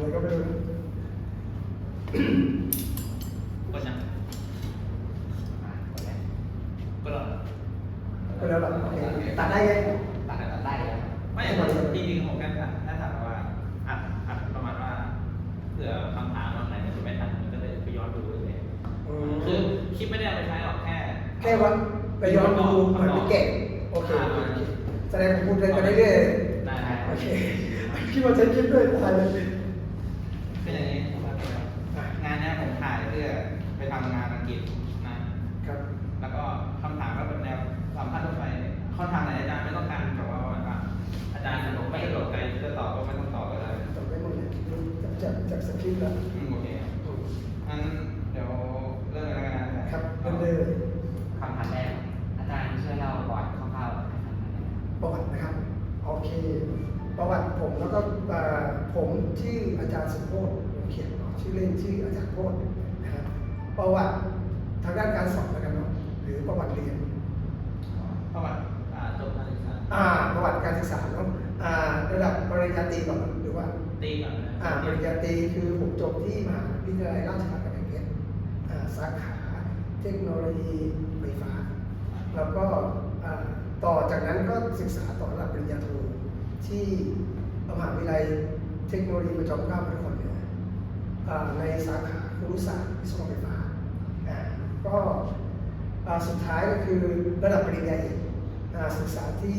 อะไรก็ไม่รู้นะก็ยังก็แล้วก็แล้วหรอโอเคตัดได้ไงตัดตัดได้แล้วไม่จริงๆผมแค่ถามแค่ถามว่าอัดอัดประมาณว่าเผื่อคำถามบางไหนมันจะไม่ทันมันก็เลยไปย้อนดูเลยอืมคือคลิปไม่ได้เอาไปใช้หรอกแค่ แค่ว่าไปย้อนดูเหมือนไปแกะโอเคโอเคโอเคแสดงผมพูดไปเรื่อยได้ได้ๆโอเคคิดว่าใช้คลิปด้วยตายเลย คริปต์แล้วอืมโอเคงั้นเดี๋ยวเริ่มเลยแล้วกันนะครับเริ่มเลยคำถามแรกอาจารย์ช่วยเล่าประวัติคร่าวๆให้ฟังหน่อยได้ไหมประวัตินะครับ โอเค ประวัติผมแล้วก็เอ่อผมชื่ออาจารย์สุโพธิ์วงเขียนเนาะชื่อเล่นชื่ออาจารย์โพธิ์นะครับประวัติ อ่าปริญญาตรีคือผมจบที่มหาวิทยาลัยราชภัฏกำแพงเพชรอ่าสาขาเทคโนโลยีไฟฟ้า แล้วก็อ่าต่อจากนั้นก็ศึกษาต่อระดับปริญญาโทที่มหาวิทยาลัยเทคโนโลยีประจอมเกล้าพระนครเหนืออ่าในสาขาครุศาสตร์วิศวกรรมไฟฟ้าอ่าก็อ่าสุดท้ายก็คือระดับปริญญาเอกอ่าศึกษาที่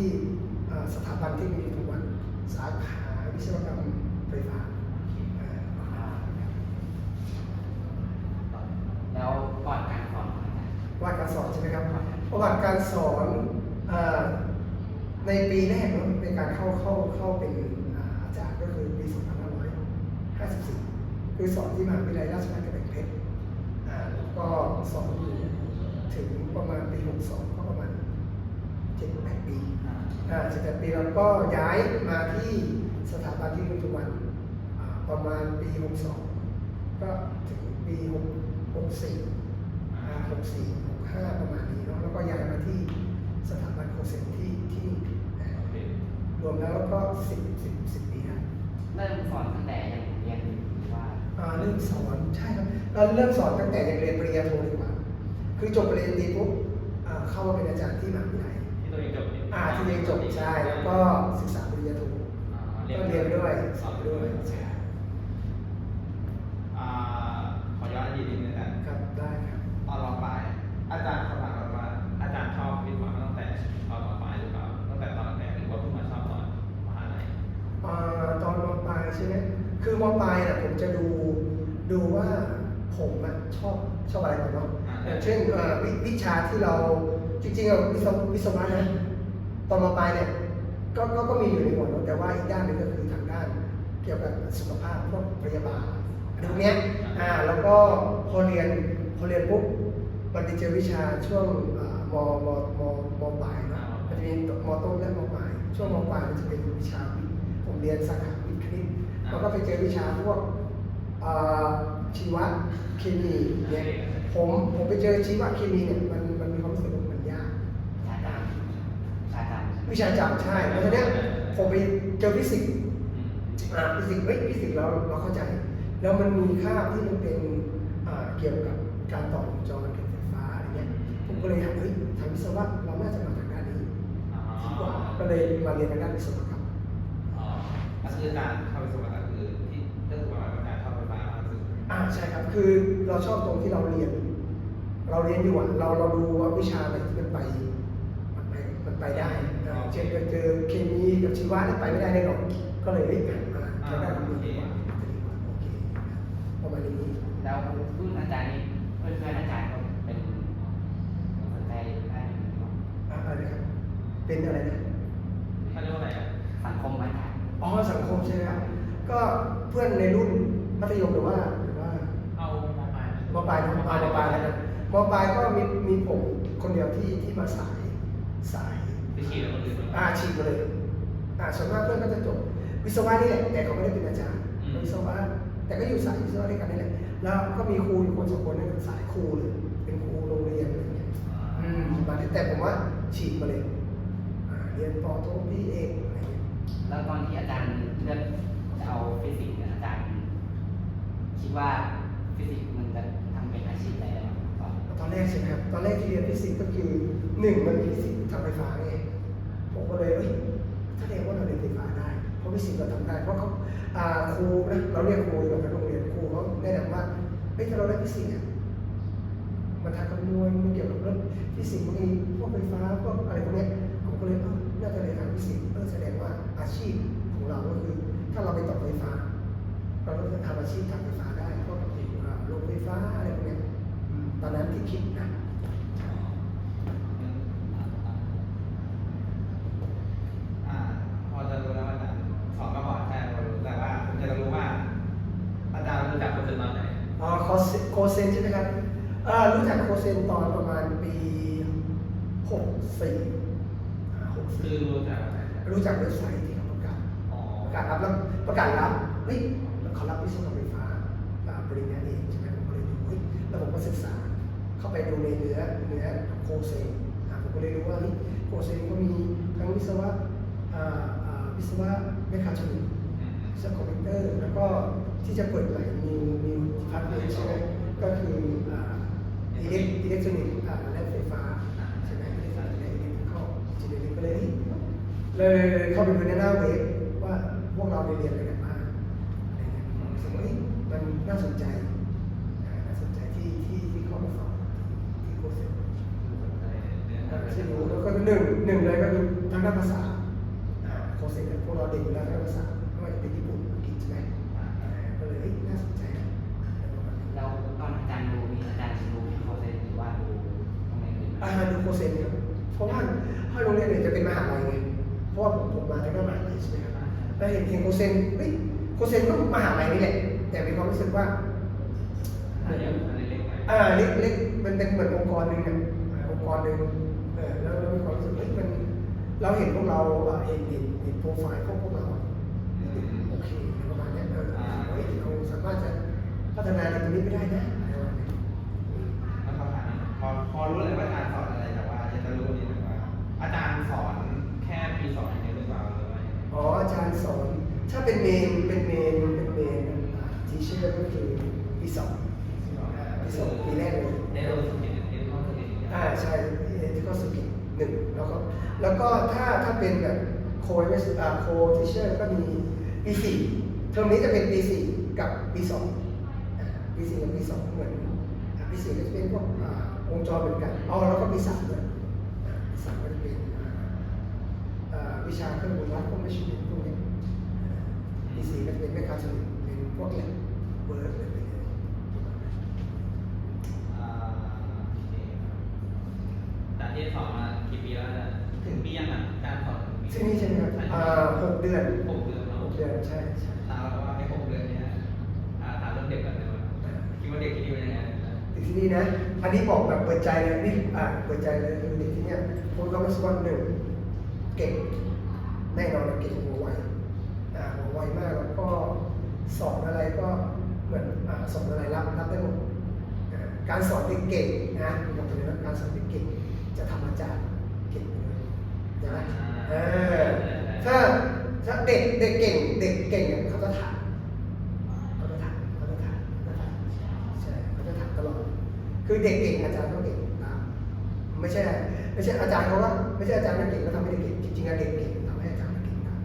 อ่าสถาบันเทคโนโลยีทุกวันสาขาวิศวกรรมไฟฟ้าอ่า แล้วก่อนการสอนของอาจารย์ ประวัติการสอนใช่ไหมครับ ประ วัติการสอนอในปีแรกเนอะในการเข้าเข้าเข้าเป็นอาจารย์ก็คือปี 2554 คือสอนที่มหาวิทยาลัยราชภัฏกำแพงเพชรแล้วก็สอนอยู่ถึงประมาณปี 62 ก็ประมาณ 7-8 ปีอ่าอ่า7-8 ปีแล้วก็ย้ายมาที่สถาบันที่ปัจจุบันประมาณปี 62 ก็ถึงปี 64 64 อ่าหกสี่หกห้าประมาณนี้เนาะแล้วก็ย้ายมาที่สถาบันโคเซนที่ที่นี่นะโอเครวมแล้วก็สิบสิบสิบปีครับเริ่มสอนตั้งแต่ยังเรียนอยู่หรือว่าอ่าเริ่มสอนใช่ครับเราเริ่มสอนตั้งแต่ยังเรียนปริญญาโทดีกว่า คือจบปริญญาตรีปุ๊บอ่าเข้ามาเป็นอาจารย์ที่มหาวิทยาลัยที่ตัวเองจบอ่าที่เรียนจบใช่แล้วก็ศึกษาปริญญาโทอ่าก็เรียนไปด้วยสสออนนไปไปด้ด้ววยยใช่ มปลายน่ะผมจะดูดูว่าผมอะชอบชอบอะไรก่อนเนาะอย่างเช่นเอ่อวิวิชาที่เราจริงๆอะวิศววิศวะนะตอนมาปลายเนี่ยก็ก็ก็มีอยู่ในหัวเนอะแต่ว่าอีกด้านหนึ่งก็คือทางด้านเกี่ยวกับสุขภาพพวกพยาบาลอะไรพวกเนี้ยอ่าแล้วก็พอเรียนพอเรียนปุ๊บมันไปเจอวิชาช่วงอ่ามมมมปลายเนอะมันจะมีมต้นและมปลายช่วงมปลายมันจะเป็นวิชาวิทย์ผมเรียนสาขาวิทย์คณิต แล้วก็ไปเจอวิชาพวกอ่าชีวะเคมีเนี่ยผมผมไปเจอชีวเคมีเนี่ยมันมันมีความรู้สึกว่ามันยากอาจารย์อาจารย์วิชาจับใช่แล้วทีเนี้ยผมไปเจอฟิสิกส์อืมอ่าฟิสิกส์เฮ้ยฟิสิกส์เราเราเข้าใจ แล้วมันมีคาบที่มันเป็นอ่าเกี่ยวกับการต่อวงจรกับไฟฟ้าอะไรเงี้ยผมก็เลยถามเฮ้ยทางวิศวะเราน่าจะมาทางด้านนี้อ๋อดีกว่าก็เลยมาเรียนทางด้านวิศวกรรมอ๋อก็คืออาจารย์เข้าไปสมัครก็ อ่าใช่ครับคือเราชอบตรงที่เราเรียน เราเรียนอยู่อะเราเราดูว่าวิชาอะไรที่มันไปมันไปมันไปได้อ่าเช่นไปเจอเคมีกับชีวะเนี่ยไปไม่ได้แน่นอนก็เลยเฮ้ยหันมาทางด้านคำนวณดีกว่าจะดีกว่าโอเคประมาณนี้แล้วรุ่นอาจารย์นี่เพื่อนเพื่อนๆอาจารย์ก็เป็นสนใจด้านนี้หรือเปล่าอ่าอะไรครับ เป็นอะไรนะเขาเรียกว่าอะไรอะสังคมอาจารย์อ๋อสังคมใช่ไหมครับก็เพื่อนในรุ่นมัธยมหรือว่าหรือว่าเอามปลาย มปลายมปลายมปลายแล้วกัน มปลายก็มีมีผมคนเดียวที่ที่มาสายสายไปขี่แล้วคนอื่นมั้ยอาฉีกมาเลยอ่าส่วนมากเพื่อนก็จะจบวิศวะนี่แหละแต่เขาไม่ได้เป็นอาจารย์อืมวิศวะแต่ก็อยู่สายวิศวะด้วยกันนี่แหละแล้วก็มีครูอยู่คนสองคนนี่เป็นสายครูเลย เป็นครูโรงเรียนอะไรเงี้ยอืมมาแต่ผมว่าฉีกมาเลยอ่าเรียนปอโทพี่เอกอะไรเงี้ยแล้วตอนที่อาจารย์เลือกจะเอาฟิสิกส์เนี่ยอาจารย์ คิดว่าฟิสิกส์มันจะทำเป็นอาชีพอะไรได้บ้างก่อน ตอนแรกใช่ไหมครับ ตอนแรกที่เรียนฟิสิกส์ก็คือหนึ่งมันมีฟิสิกส์ทางไฟฟ้าไงผมก็เลยเอ้ยถ้าเรียนว่าเราเรียนไฟฟ้าได้ เพราะฟิสิกส์เราทำได้ เพราะเขาครูนะเราเรียกครูดีกว่ในโรงเรียนครูเขาแนะนำว่าเฮ้ยถ้าเราได้ฟิสิกส์อะมันทางคำนวณมันเกี่ยวกับเรื่องฟิสิกส์มันมีพวกไฟฟ้าพวกอะไรพวกนี้ผมก็เลยเออน่าจะเรียนทางฟิสิกส์เออแสดงว่าอาชีพของเราก็คือถ้าเราไปต่อไฟฟ้า เราก็จะทำอาชีพทางไฟฟ้าได้พวกอ่าโรงไฟฟ้าอะไรพวกนี้ ตอนนั้นที่คิดนะอ่าพอจะรู้แล้วว่าอาจารย์สอนมาก่อนใช่พอรู้แต่ว่าผมจะรู้ว่า อาจารย์รู้จักคนอื่นตอนไหนอ๋อโคเซโคเซนใช่ไหมครับเอ่อรู้จักโคเซนตอนประมาณปีหกสี่หกคืสี่อรู้จักอะไรรู้จักเว็บไซต์ที่เขาประกาศอ๋อประกาศรับแล้วประกาศรับเฮ้ยเขารับวิศวกรรมไฟฟ้าอ่าปริญญาเอกใช่ไหมผมก็เลยดูเฮ้ยแล้วผมก็ศึกษา เข้าไปดูในเนื้อเนื้อโคเซนอ่าผมก็เลยรู้ว่าเฮ้ยโคเซนก็มีทั้งวิศวะอ่าอ่าวิศวะเมคาทรอนิกอืมวิศวะคอมพิวเตอร์ แล้วก็ที่จะเปิดใหม่นิวนิวพาร์ทเมนใช่ไหมก็คืออ่าอิเล็กอิเล็กทรอนิกส์อ่าและไฟฟ้าใช่ไหมอิเล็กทรอนิกส์และอิเล็กทริคอลจิเนอเรก็เลยเลยเลยเข้าไปดูในหน้าเว็บว่าพวกเราได้เรียนอะไรกันบ้างอะไรเงี้ยผมรู้สึกว่าเฮ้ยมันน่าสนใจอ่าน่าสนใจที่ที่ที่เข้ามาสอน ที่โคเซ็นอ่าใช่รู้แล้วก็หนึ่งหนึ่งเลยก็คือทางด้านภาษาอ่าโคเซ็นพวกเราเด็กอยู่แล้วทางด้านภาษาไม่ว่าจะเป็นญี่ปุ่นอังกฤษใช่ไหมอ่าก็เลยเฮ้ยน่าสนใจนะอะไรประมาณนี้แล้วตอนอาจารย์ดูมีอาจารย์ดูที่เขาเซ็นหรือว่าดูตรงไหนอื่นไหมอ่าดูโคเซ็นเนี่ยเพราะว่าถ้าโรงเรียนเนี่ยจะเป็นมหาลัยไงเพราะว่าผมผมมาทางด้านมหาลัยใช่ไหมครับแล้วเห็นเห็นโคเซ็นเฮ้ยโคเซ็นก็มหาลัยนี่แหละแต่มีความรู้สึกว่า อันนี้อันนี้เล็กไปอ่าเล็กเล็กมันเป็นเหมือนองค์กรหนึ่งอะอ่าองค์กรหนึ่งเออแล้วเรามีความรู้สึกเฮ้ยมันเราเห็นพวกเราอะเห็นเห็นเห็นโปรไฟล์พวกพวกเราอะโอเคประมาณเนี้ยเออเฮ้ยเราสามารถจะพัฒนาในตรงนี้ไปได้นะอะไรประมาณนี้แล้วคำถามนี้พอพอรู้เลยว่าอาจารย์สอนอะไรแต่ว่าอยากจะรู้นิดนึงว่า อาจารย์สอนแค่ปีสองอย่างเดียวหรือเปล่าหรือว่ายังไงอ๋ออาจารย์สอนถ้าเป็นเมนเป็นเมนเป็นเมนทีเชอร์ก็คือปีสอง อ่าปีสองปีแรกเลยในโรงสกิลในห้องสกิลอ่าใช่ที่ก็สกิลหนึ่งแล้วก็แล้วก็ถ้าถ้าเป็นแบบโคเวสอ่าโคทีเชอร์ก็มีปีสี่เทอมนี้จะเป็นปีสี่กับปีสองอ่าปีสี่กับปีสองเหมือนอ่าปีสี่ก็จะเป็นพวกอ่าวงจรเหมือนกันอ๋อแล้วก็ปีสามด้วยอ่าปีสามก็จะเป็นอ่าอ่าวิชาเครื่องมือวัดพวกแมชชีนพวกนี้ปีสี่ก็จะเป็นแมคคาทรอนิกเป็นพวกเนี้ยเวิร์ดอะไรอย่างเงี้ย อ่าโอเคครับอาจารย์ที่สอนมากี่ปีแล้วเนี่ยถึงปียังอะอาจารย์สอนถึงปี ที่นี่ใช่ไหมครับอ่าหกเดือนหกเดือนแล้วหกเดือนใช่ใช่ถามเราว่าในหกเดือนเนี้อ่าถามเรื่องเด็กกันเลยว่าคิดว่าเด็กที่นี่เป็นยังไงนะเด็กที่นี่นะ อันนี้บอกแบบเปิดใจเลยนี่อ่าเปิดใจเลยคือเด็กที่เนี้ยผมก็รู้สึกว่าหนึ่งเก่งแน่นอนเก่งหัวไวอ่าหัวไวมากแล้วก็สอนอะไรก็เหมือนอ่าสอนอะไรรับรับได้หมดอ่าการสอนเด็กเก่งนะผมบอกเลยว่าการสอนเด็กเก่งจะทำอาจารย์เก่งเลยใช่ไหมเออถ้าถ้าเด็กเด็กเก่งเด็กเก่งเนี่ยเขาจะถามเขาจะถามเขาจะถามเขาจะถามใช่เขาจะถามตลอดคือเด็กเก่งอาจารย์ต้องเก่งตามไม่ใช่ไม่ใช่อาจารย์เขาว่าไม่ใช่อาจารย์ไม่เก่งแล้วทำให้เด็กเก่งจริงๆอะเด็กเก่งทำให้อาจารย์เก่งตาม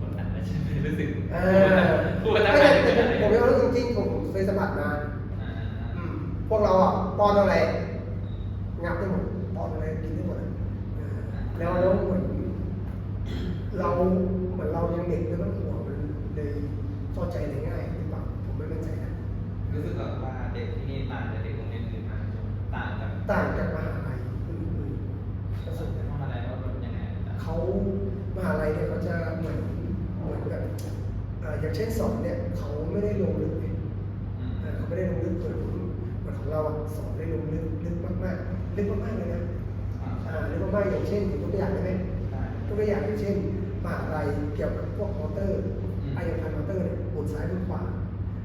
คนหนักใช่ไหมรู้สึกเออพูดแล้วไม่ไม่ใช่ได้ผมไม่รู้จริงๆผมเคยสมัครมาอ่าอืมพวกเราอะป้อนอะไร ต่างจากต่างจากมหาลัยอื่นๆก็สุดทำอะไรว่าแบบยังไงเขามหาลัยเนี่ยเขาจะเหมือนเหมือนแบบเอ่ออย่างเช่นสอนเนี่ยเขาไม่ได้ลงลึกเนี่ยเอ่อเขาไม่ได้ลงลึกเหมือนเหมือนของเราอะสอนได้ลงลึกลึกมากๆลึกมากๆเลยนะอ่าลึกมากๆอย่างเช่นยกตัวอย่างได้ไหมยกตัวอย่างอย่างเช่นมหาลัยเกี่ยวกับพวกมอเตอร์อายพันมอเตอร์เนี่ยหมุนซ้ายหมุนขวา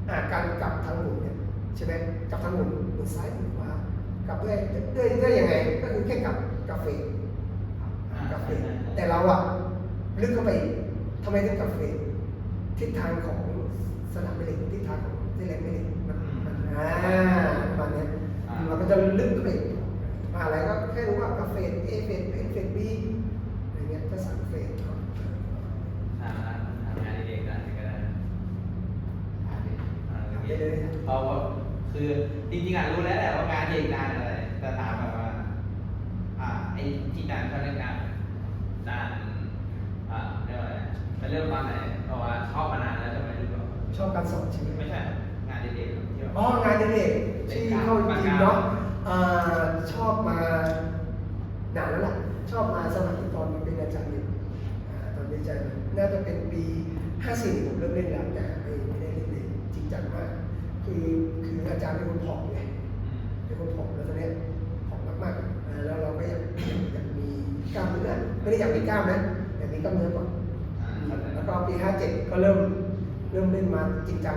อ่าการกลับทางหมุนเนี่ยใช่ไหมกลับทางหมุนหมุนซ้ายหมุนขวา กลับด้วยด้วยด้วยยังไงก็คือแค่กลับกาเฟกาเฟแต่เราอะลึกเข้าไปอีกทำไมถึงกาเฟทิศทางของสนามบินทิศทางของสที่เล็กไม่เล็กมันอืมมันอ่าประมาณเนี้ยอ่าเราก็จะลึกเข้าไปอีกมหาอะไรก็แค่รู้ว่ากาเฟสเอเฟสเอเฟสบีอะไรเงี้ยก็สั่งเฟสหาหางานเด็กๆได้ก็ได้อ่าเดี๋ยวอ่าทำได้เลยเพราะว่า คือจริงๆอะรู้แล้วแหละว่างานเด็กงานอะไรแต่ถามแบบว่าอ่าไอ้ที่การเขาเรียกงานด้านอ่าเรียกว่าอะไรเป็นเรื่องตอนไหนเพราะว่าชอบมานานแล้วใช่ไหมหรือเปล่าชอบการสอนใช่ไหมไม่ใช่ งานเด็กๆครับที่แบบอ๋องานเด็กๆที่เข้าจริงๆเนาะเอ่อชอบมานานแล้วล่ะชอบมาสมัครตอนมาเป็นอาจารย์อยู่อ่าตอนเป็นอาจารย์น่าจะเป็นปี 54ผมเริ่มเล่นแล้วแต่ไม่ไม่ได้เล่นเลยจริงจังมากคือคืออา จารย์เป็นคนผอมไงอืมเป็นคนผอมแล้วตอนเนี้ยผอมมากๆอ่าแล้วเราก็อยากอยากมีกล้ามเนื้อไม่ได้อยากมีกล้ามนะอยากมีกล้ามเนื้อก่อนอ่าเข้าใจแล้วก็ปี57ก็เริ่มเริ่มเล่นมาจริงจัง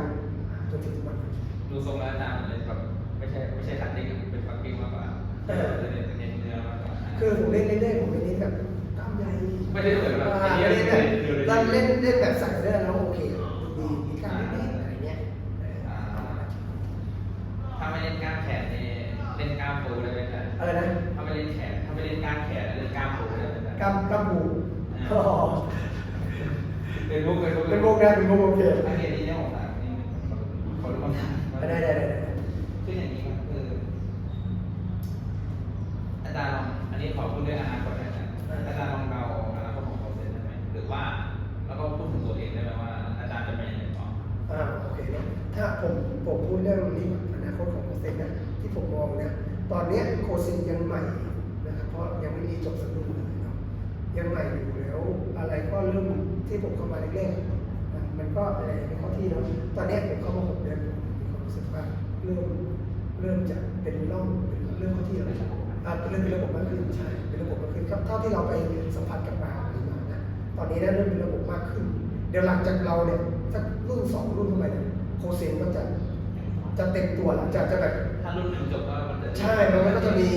อ่าจนถึงทุกวันนี้ดูทรงแล้วอาจารย์เลยแบบไม่ใช่ไม่ใช่คันเด็กอะเป็นฟักกิ้งมากกว่าเออเป็นเน้นเป็นเน้นเนื้อมากกว่าคือผมเล่นเล่นๆผมไม่เน้นแบบกล้ามใหญ่ไม่ได้เหมือนแบบอ่าไอ้ไม่เหี้ยได้แบบเดี๋ยวเราเล่เล่นนเล่นแบบใส่เลือดแล้วโอเค ก็โมกนะเป็นโอเคถ้าเรียนี้เนี่ยผมถามนี่คนรู้คำถามได้ได้ได้ได้คืออย่างนี้ครับคืออาจารย์ลองอันนี้ขอพูดเรื่องอนาคตนะครับอาจารย์ลองเดาอนาคตของโปรเซสได้ไหมหรือว่า แล้วก็พูดถึงตัวเองได้ไหมว่า อาจารย์จะเป็นยังไงต่ออ่าโอเคเนาะถ้าผมผมพูดเรื่องนี้อนาคตของโคเซนนะที่ผมมองเนี่ยตอนนี้โคเซนยังใหม่นะครับเพราะยังไม่มีจบสรุปเลยเนาะยังใหม่อยู่แล้วอะไรก็เริ่มที่ผมเข้ามาแรกๆมันมัน ก็อะไรไม่เข้าที่เนาะตอนนี้ผมเข้ามาหกเดือนผมมีความรู้สึกว่าเริ่มเริ่มจะเป็นร่องเป็นเริ่มเข้าที่แล้วอ่าเริ่มเป็นระบบมากขึ้นใช่เป็นระบบมากขึ้นครับเท่าที่เราไปสัมผัสกับปากมานะตอนนี้นะเริ่มเป็นระบบมากขึ้น เดี๋ยวหลังจากเราเนี่ยสักรุ่นสองรุ่นเข้าไปเนี่ยโคเซนก็จะจะเต็มตัวหลังจากจะแบบถ้ารุ่นหนึ่งจบก็มันจะใช่มันก็จะมี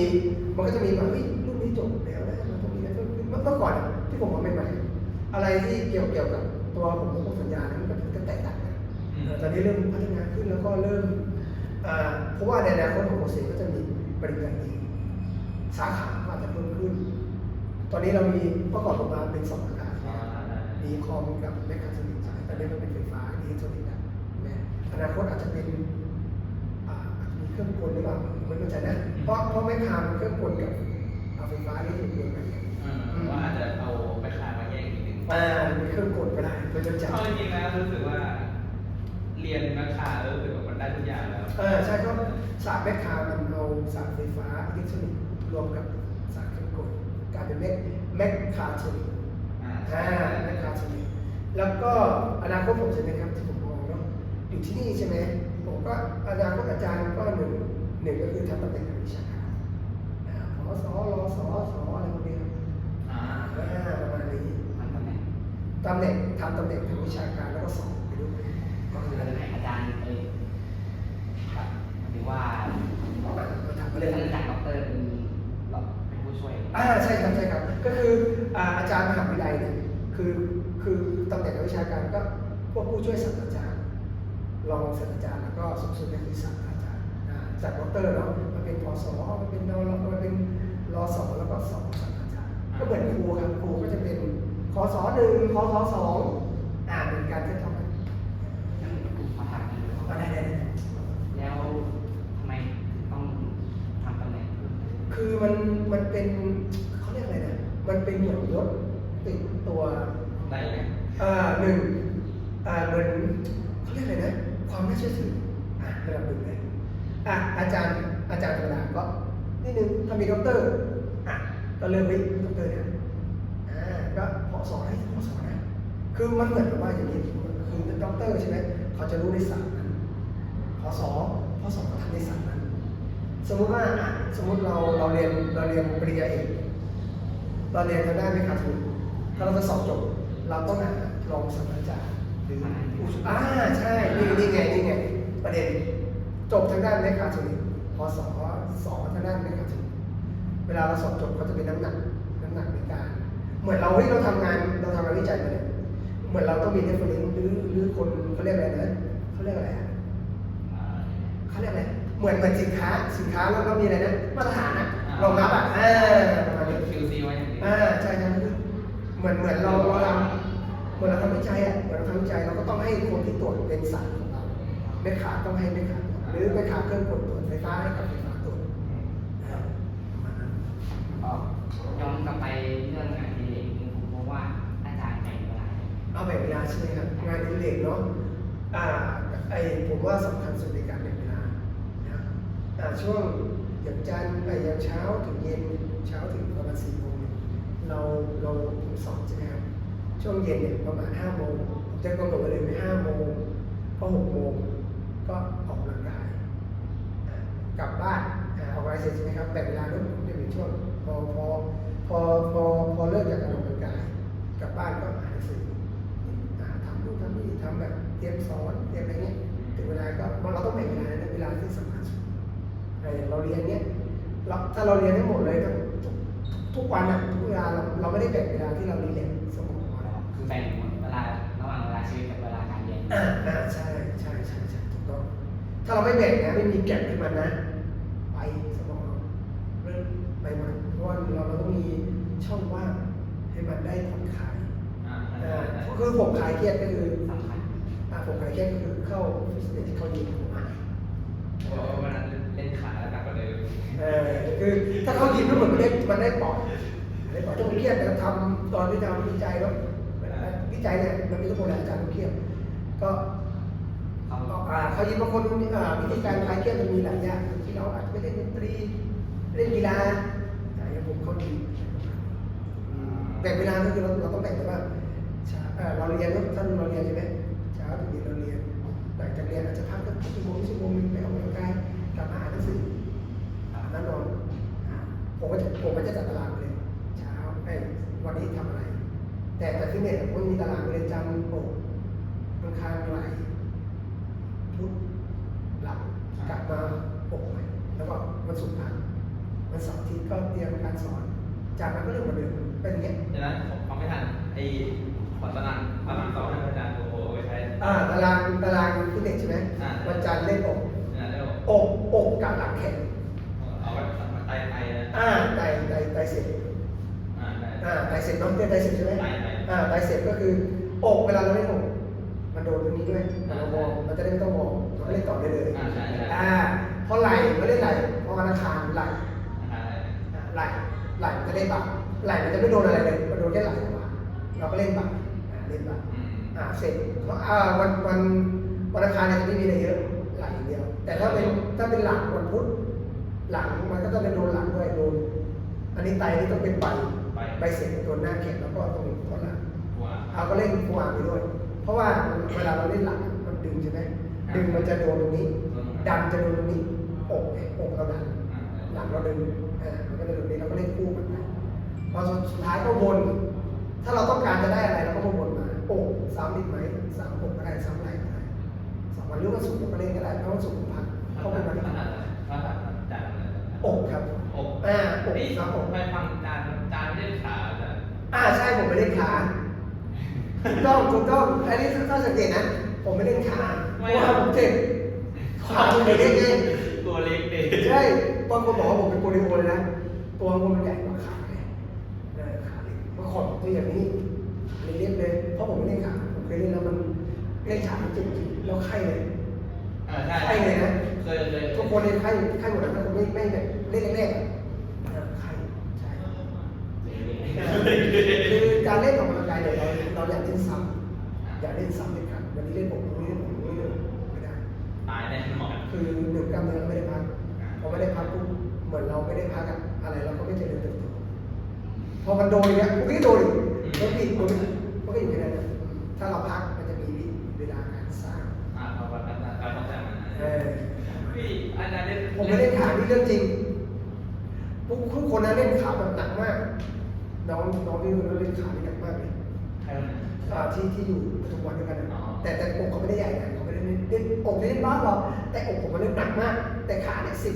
มันก็จะมีแบบเฮ้ยรุ่นนี้จบแล้วนะมันต้องมีอะไรเพิ่มขึ้นเมื่อก่อนที่ผมมาใหม่ๆอะไรที่เกี่ยวเกี่ยวกับ ตัวผมกับพวกสัญญาเนี่ยมันก็จะแตกต่างกันอืมเออตอนนี้เริ่มพัฒนาขึ้นแล้วก็เริ่มอ่าเพราะว่าในอนาคตของโคเซนก็จะมีบริการดีสาขาก็อาจจะเพิ่มขึ้น ตอนนี้เรามีเมื่อก่อนผมมาเป็นสองสาขาอ่าได้มีคอมกับแมคคาทรอนิกส์แต่เนี้มันเป็นไฟฟ้าอิเล็กทรอนิกส์นะนะอนาคตอาจจะเป็นอ่าอาจจะมีเครื่องกลหรือเปล่าไม่เข้าใจนะเพราะเพราะแมคคามันเครื่องกลกับอ่าไฟฟ้านี่ถูกรวมกันอืมว่าอาจจะ อีกหนึ่งอ่ามีเครื่องกลก็ได้ก็จะจับเอาจริงๆนะรู้สึกว่าเรียนราคาแล้วรู้สึกว่ามันได้ทุกอย่างแล้วเออใช่ก็ศาสตร์แมคคามันเอาศาสตร์ไฟฟ้าอิเล็กทรอนิกส์รวมกับศาสตร์เครื่องกลกลายเป็นแมคแมคคาทรอนิกส์อ่าอ่าแมคคาทรอนิกส์แล้วก็อนาคตผมใช่ไหมครับที่ผมมองเนาะอยู่ที่นี่ใช่ไหมผมก็อนาคตอาจารย์ก็หนึ่งหนึ่งก็คือทำตำแหน่งทางวิชาการอ่าพอสอรอสอสออะไรพวกนี้ครับอ่า อ่าประมาณนี้ มันตำแหน่ง ตำแหน่งทำตำแหน่งทางวิชาการแล้วก็สอนไปด้วยก็คือคืออะไรอาจารย์เอยครับหรือว่าเราทำไปเรื่เรื่อองยอาจารย์ด็อกเตอร์เป็นเราเป็นผู้ช่วยอ่าใช่ครับใช่ครับ ก็คืออ่าอาจารย์มหาวิทยาลัยเนี่ยคือคือตำแหน่งทางวิชาการก็พวกผู้ช่วยศาสตราจารย์รองศาสตราจารย์แล้วก็สูงสุดก็คือศาสตราจารย์อ่าจากด็อกเตอร์เนาะมาเป็นพศมาเป็นนรมาเป็นรอสอแล้วก็สองศาสตราจารย์ก็เหมือนครูครับครูก็จะเป็น คศหนึ่งคศสองอ่าเป็นการเทียบเท่ากันนั่นมาถามกันเลยก็ว่าได้ได้ได้แล้วทำไมถึงต้องทำตำแหน่งเพิ่มเติมคือมันมันเป็นเขาเรียกอะไรนะมันเป็นเหมือนยศติดตัวได้ไหมอ่าหนึ่งอ่าเหมือนเขาเรียกอะไรนะความน่าเชื่อถืออะระดับหนึ่งเลยอะอาจารย์อาจารย์ธรรมดาก็นิดนึงถ้ามีด็อกเตอร์อะก็เริ่มไปด็อกเตอร์เนี่ยอ่า ก็พอสอนให้พอสอนนะคือมันเหมือนกับว่าอย่างนี้คือเด็อกเตอร์ใช่ไหมเขาจะรู้ในศาสตร์นั้นพอสอนพอสอนก็ทำในศาสตร์นั้น สมมติว่าอะสมมติเราเราเรียนเราเรียนปริญญาเอกเราเรียนทางด้านวิชาทุนถ้าเราจะสอบจบ เราต้องหารองศาสตราจารย์หรือผู้อ่าใช่นี่นี่ไงนี่ไงประเด็นจบทางด้านเมคาทรอนิกส์พอสอสอทางด้านเมคาทรอนิกส์เวลาเราสอบจบก็จะเป็นน้ำหนักน้ำหนักในการ เหมือนเราเฮ้ยเราทำงานเราทำงานวิจัยมาเนี่ยเหมือนเราต้องมีเรฟเฟรนซ์หรือหรือคนเขาเรียกอะไรนะเขาเรียกอะไรอะเขาเรียกอะไรเหมือนเหมือนสินค้าสินค้าแล้วก็มีอะไรนะมาตรฐานนะรองรับอะเออประมาณนี้คิวซีไว้อย่างนี้อ่าใช่ใช่คือเหมือนเหมือนเราเราทำเหมือนเราทำวิจัยอะเหมือนเราทำวิจัยเราก็ต้องให้คนที่ตรวจเป็นสายของเราเม็ดขาต้องให้เม็ดขาหรือเม็ดขาเครื่องกดตรวจไฟฟ้าให้กับไฟฟ้าตรวจอ่าประมาณนั้นก็ย้อนกลับไปเรื่อง แบ่งเวลาใช่ไหมครับงานอดิเรกเนาะอ่าไอผมว่าสำคัญสุดในการแบ่งเวลานะครับอ่าช่วงอย่างจันทร์ไปอย่างเช้าถึงเย็นเช้าถึงประมาณสี่โมงเราเราผมสอนใช่ไหมครับช่วงเย็นเนี่ยประมาณห้าโมงผมจะกำหนดไว้เลยไม่ห้าโมงก็หกโมงก็ออกกำลังกายกลับบ้านอ่าอกกำลังเสร็จใช่ไหมครับแบ่งเวลาด้วยผมจะเป็นช่วงพอพอพอพอพอเลิกจากการออกกำลังกายกลับบ้านก็อ่านหนังสือ ทำนี่ทำแบบเตรียมสอนเตรียมอะไรเงี้ยถึงเวลาก็เราต้องแบ่งเวลาในเวลาที่สำคัญสุดอ่าอย่างเราเรียนเนี้ยเราถ้าเราเรียนทั้งหมดเลยก็ทุกทุกวันอะทุกเวลาเราเราไม่ได้แบ่งเวลาที่เราเรียนสมองเราคือแบ่งเวลาระหว่างเวลาชีวิตกับเวลาการเรียนอ่าใช่ใช่ใช่ใช่ถูกต้องถ้าเราไม่แบ่งนะไม่มีแก็บขึ้มานนะไปสมองเริ่มไปมันเพราะว่าเราเราต้องมีช่องว่างให้มันได้ผ่อนคลายอ่าอ่า คือผมคลายเครียดก็คือสำคัญอ่าผมคลายเครียดก็คือเข้าฟิตเนสเข้ายิมผมอ่านเพราะว่าวันนั้นเล่นขาแล้วหนักกว่าเดิมเออคือถ้าเข้ายิมแล้วเหมือนมันได้มันได้ปลอดได้ปลอดต้องเครียดแต่ทำตอนที่ทำวิจัยแล้ววิจัยเนี่ยมันเป็นทุกคนแหละอาจารย์ต้องเครียดก็เขาอ่าเขายิมบางคนอ่าวิธีการคลายเครียดมันมีหลายอย่างที่เราอาจจะไม่เล่นดนตรีเล่นกีฬาอ่าอย่างผมเข้ายิมแบ่งเวลาก็คือเราเราต้องแบ่งเลยว่า เช้าเอ่อเราเรียนท่านเราเรียนใช่ไหมเช้าถึงเย็นเราเรียนหลังจากเรียนอาจจะพักสักชั่วโมงชั่วโมงนึงไปออกกำลังกายกลับมาอ่านหนังสืออาบน้ำนอนผมก็จะผมก็จะจัดตารางเลย เช้าไอ้วันนี้ทำอะไร แต่แต่ฟิตเนสผมมีตารางไปเลยจันทร์โอกอังคารไหลพุธหลับกลับมาอกใหม่แล้วก็วันศุกร์พักวันเสาร์อาทิตย์ก็เตรียมการสอน จากนั้นก็เริ่มเหมือนเดิมเป็นอย่างเงี้ยฉะนั้นผมฟังไม่ทันไอ้ ขอตารางตารางซ้อมให้อาจารย์โอ้โหไปใช้ อ่าตารางตารางฟิตเนสใช่ไหมอ่า วันจันทร์เล่นอกฉะนั้นเดี๋ยวอกอกกับหลังแขนเอาไปไต่ไต่นะอ่าไตไตไตเสร็จอ่าได้อ่าไตเสร็จน้องเรียนไตเสร็จใช่ไหมไต่ไต่อ่าไตเสร็จก็คืออกเวลาเราเล่นอกมันโดนตรงนี้ด้วยเรามองมันจะได้ไม่ต้องมองเราเล่นต่อได้เลยอ่าใช่ใช่ อ่าพอไหลก็เล่นไหลพอวันอังคารไหลอ่าได้อ่าไหลไหลมันจะได้บักไหลมันจะไม่โดนอะไรเลย มันโดนแค่ไหลออกมาเราก็เล่นบักอ่า เล่นบักอืมอ่าเสร็จก็อ่าวันวันวันอังคารเนี่ยจะไม่มีอะไรเยอะไหลอย่างเดียว แต่ถ้าเป็นถ้าเป็นหลังวันพุธหลังมันก็ต้องเป็นโดนหลังด้วยโดนอันนี้ไตนี่ต้องเป็นใบใบเสร็จโดนหน้าแขนแล้วก็ตรงหัวหลังว่าเอาก็เล่นขวางไปด้วย เพราะว่าเวลาเราเล่นหลังมันดึงใช่ไหมดึงมันจะโดนตรงนี้ดันจะโดนตรงนี้อกเนี่ยอกเราดันหลังเราดึงอ่ามันก็เลยตรงนี้เราก็เล่นคู่กันไปพอสุดท้ายก็วนถ้าเราต้องการจะได้อะไรเราก็วน มาอกซ้ำอีกไหมซ้ำอกก็ได้ซ้ำไหลก็ได้สองวันหรือวันศุกร์เราก็เล่นก็ได้เพราะวันศุกร์ผมพักเขาเขาเป็เป็นนวันที่ที่ถนัดพระอาจารย์อกครับอกอ่าอกนี่ซ้ำอกไปฟังจารย์อาจารย์ไม่ได้ขาจานอ่าใช่ผมไม่เล่นขาถูกต้องถูกต้องอันนี้ถ้าสังเกตนะ ผมไม่เล่นขาเพราะว่าผมเจ็บขาผมไม่เล่นเองตัวเล็กเด็กใช่บางคนบอกว่าผมเป็นโปลิโอเลยนะ ตัวผมมันใหญ่กว่าขาเลยเออขาเล็กมาขอดตัวอย่างนี้ เล็กๆเลยเพราะผมไม่เล่นขาผมเคยเล่นแล้วมันเล่นขามันเจ็บจริงแล้วไข้เลยอ่าใช่ไข้เลยนะเคยเลยทุกคนเล่นไข้ไข้หมดนะถ้าคนไม่ไม่แบบเล่นแรกๆอะเออไข้ใช่คือการเล่นออกกำลังกายเนี่ยเราเราอยากเล่นซ้ำอยากเล่นซ้ำเด็ดขาดวันนี้เล่นผมวันนี้เล่นผมวันนี้เล่นผมไม่ได้ตายแน่นอนคือหนึ่งกล้ามเนื้อเราไม่ได้พักพอไม่ได้พักปุ๊บเหมือนเราไม่ได้พักอะอะไรเราก็ไม่เจริญเติบโตพอมันโดนอย่างเงี้ยมันก็โดนอีกแล้วผิดมัน มันก็อยู่แค่นั้นนะถ้าเราพักมันจะมีเวลาการสร้างอ่าพอประกันการต้องแต่งเออพี่อาจารย์เล่นผมไม่เล่นขานี่เรื่องจริงพวกทุกคนนะเล่นขาแบบหนักมาก น้องน้องพี่นุ่นเล่นขานี่หนักมากเลยใครวันนั้นอ่าที่ที่อยู่ปทุมวันด้วยกันนะอ๋อแต่แต่อกเขาไม่ได้ใหญ่นะเขาไม่ได้เล่นเล่นอกไม่ได้เล่นบ้านหรอกแต่อกผมมันเล่นหนักมาก แต่ขาเนี่ยสิบ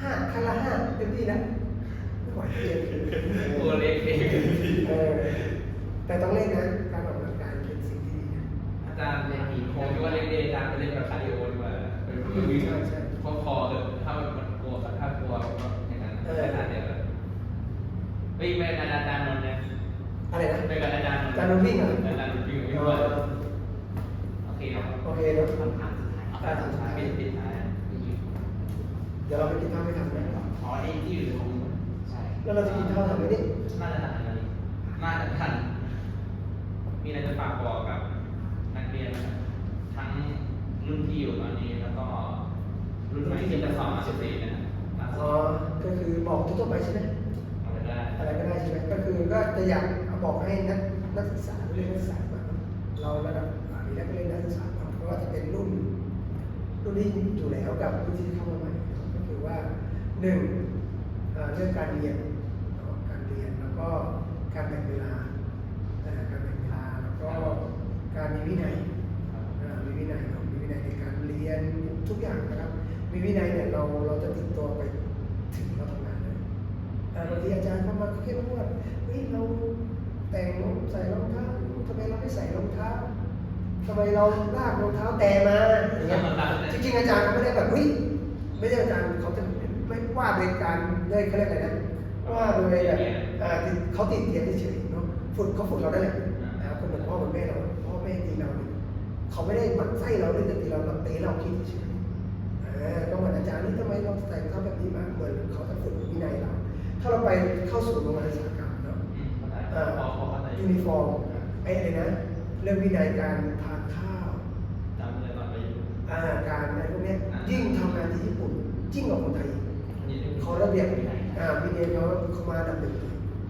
ห้าครั้งละห้าเต็มที่นะไม่ไหวเกินตัวเล็กเองเออ แต่ต้องเล่นนะ การออกกำลังกายเป็นสิ่งที่ดีนะอาจารย์เล่นอีกผมคิดว่าเล่นเดย์อาจารย์ไปเล่นแบบคาร์ดิโอดีกว่าใช่ใช่ก็พอเถอะถ้ามันกลัวถ้ากลัวก็อย่างนั้นไม่ทันเดี๋ยวเฮ้ยไปกับอาจารย์นนท์เนี่ยอะไรนะไปกับอาจารย์นนท์อาจารย์นนท์วิ่งเหรออาจารย์นนท์วิ่งวิ่งเอด้วยอโอเคครับโอเคเนาะคำถามสุดท้ายอาจารย์สุดท้ายปิดปิดท้ายเดี๋ยวเราไปกินข้าวไม่ทันนะอ๋อไอ้ที่อยู่ตรงใช่แล้วเราจะกินข้าวทันไหมนี่น่าจะทันนะน่าจะทันมี อะไรจะฝากบอกกับนักเรียนไหมครับทั้งรุ่นที่อยู่ตอนนี้แล้วก็รุ่นใหม่ที่จะสอบมาสิบสี่นะครับล่าสุอ๋อดก็คือบอกทั่วๆไปใช่ไหมเอาไปได้อะไรก็ได้ใช่ไหมก็คือก็จะอยากบอกให้นักนักศึกษาเรียนนักศึกษาก่อนเนอะเราระดับอ่ามีนักเรียนนักศึกษาก่อนเพราะว่าจะเป็นรุ่นรุ่นที่อยู่แล้วกับรุ่นที่เข้ามาใหม่นะครับก็คือว่าหนึ่งอ่าเรื่องการเรียนเนาะการเรียนแล้วก็การแบ่งเวลาอ่าการแบ่งเวลาแล้วก็การ มีวินัยอ่ามีวินัยเนาะมีวินัยในการเรียนทุกอย่างนะครับ มีวินัยเนี่ยเราเราจะติดตัวไปถึงเราทำงานเลยอ่าบางทีอาจารย์เข้ามาเขาแค่พูดว่าเฮ้ยเราแต่งใส่รองเท้าทำไมเราไม่ใส่รองเท้าทำไมเราลากรองเท้าแต่มาอย่างเงี้ยจริงๆอาจารย์เขาไม่ได้แบบเฮ้ยไม่ใช่อาจารย์เขาจะไม่ว่าโดยการด้วยเขาเรียกอะไรนะว่าโดยแบบอ่าติดเขาติดเตียนเฉยๆเนาะฝึกเขาฝึกเราได้แหละนะครับคนเหมือนพ่อเหมือนแม่เราพ่อแม่ตีเราเนี่ย เขาไม่ได้หมั่นไส้เราด้วยแต่ตีเราแบบตีเราคิดเฉยๆอ่าก็เหมือนอาจารย์นี่ทำไมเราแต่งเท่าแบบนี้มาเหมือนเขาจะฝึกวินัยเราถ้าเราไปเข้าสู่โรงงานอุตสาหกรรมเนาะอืมเข้าใจอ่าพอพอเข้าใจยูนิฟอร์มไอ้อะไรนะ เรื่องวินัยการทานข้าวจำเลยตอนไปอยู่อ่าการอะไรพวกเนี้ยอ่ายิ่ยิ่งทำงานที่ญี่ปุ่นยิ่งกว่าคนไทยอีกนี่เขาระเบียบอ่าวินัยเขาเขามาอันดับหนึ่ง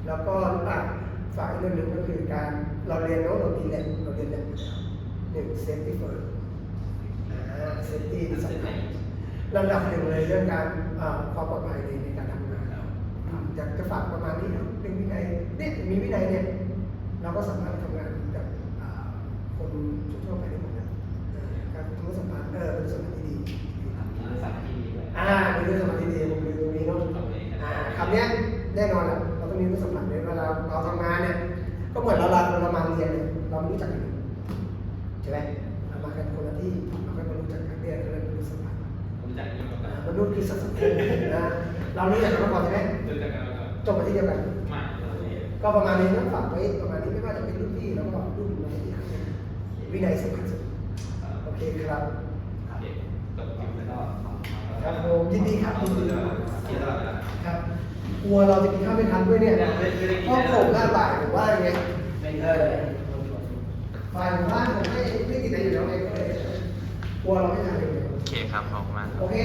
แล้วก็อะฝากอีกเรื่องหนึ่งก็คือการเราเรียนเนาะเรามีแลบเราเรียนแลบอยู่แล้ว หนึ่งเซฟตี้เฟิร์อ่าเซฟตี้สำคัญลำดับหนึ่งเลยเรื่องการอ่าความปลอดภัยในในการทำงานอืมอยากจะฝากประมาณนี้ครับเรื่องวินัยเนี่ยมีวินัยเนี่ยเราก็สามารถทำงานกับอ่าคนทั่วๆไปได้หมดนะเออการทำสัมพันธ์เออเป็นสัมพันธ์ที่ดีมีสถานที่ดีด้วยอ่าเป็นเรื่องสมาธิดีผมดูตรงนี้เนาะอ่าคำเนี้ยแน่นอนแหละเราต้องมีเรื่องสัมผัสเนี่ยเวลาเราทำงานเนี่ยก็เหมือนเราเราเรามาเรียนเนี่ยเราไม่รู้จักกัน ใช่ไหมเรามากันคนละที่เราก็มารู้จักกันเนี่ยก็เลยรู้สัมผัสผมจากนี้มาก่ออ่านมนุษย์คือสัตว์สังคมนะเรารู้จักกันมาก่อนใช่ไหมรู้จักกันมาก่อนจบมาที่เดียวกันไม่ก็ประมาณนี้นะฝากไว้ประมาณนี้ไม่ว่าจะเป็นรุ่นพี่แล้วก็รุ่นน้องที่ห่างกันวินัยสำคัญสุดโอเคครับโอเคจบคลิปแล้วก็ครับผมยินดีครับยิยินนดีดีคครัรับบคิดตลอดเวลาครับกลัวเราจะกินข้าวไม่ทันด้วยเนี่ยเพราะผมหน้าบ่ายผมว่าอย่างเงี้ยไม่เอได้อ ฝ่ายบ้านผมไม่ไม่ติดอะไรอยู่แล้วไงก็เลยกลัวเราไม่ทำเองโอเคครับขอบคุณมากโอเค